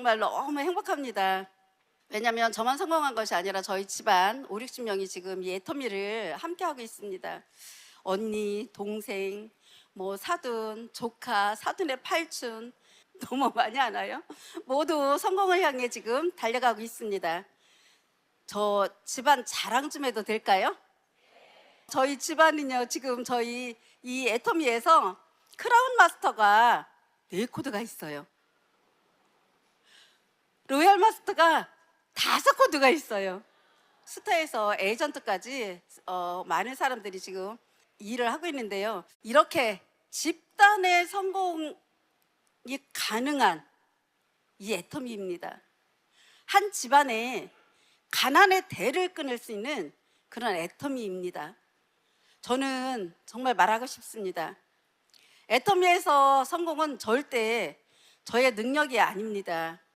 정말 너무 행복합니다. 왜냐하면 저만 성공한 것이 아니라 저희 집안 5, 60명이 지금 이 애터미를 함께하고 있습니다. 언니, 동생, 뭐 사돈, 조카, 사돈의 팔촌 너무 많이 하나요? 모두 성공을 향해 지금 달려가고 있습니다. 저 집안 자랑 좀 해도 될까요? 저희 집안은요 지금 저희 이 애터미에서 크라운 마스터가 네 코드가 있어요. 로얄 마스터가 다섯 코드가 있어요. 스타에서 에이전트까지 어, 많은 사람들이 지금 일을 하고 있는데요. 이렇게 집단의 성공이 가능한 이 애터미입니다. 한 집안에 가난의 대를 끊을 수 있는 그런 애터미입니다. 저는 정말 말하고 싶습니다. 애터미에서 성공은 절대 저의 능력이 아닙니다.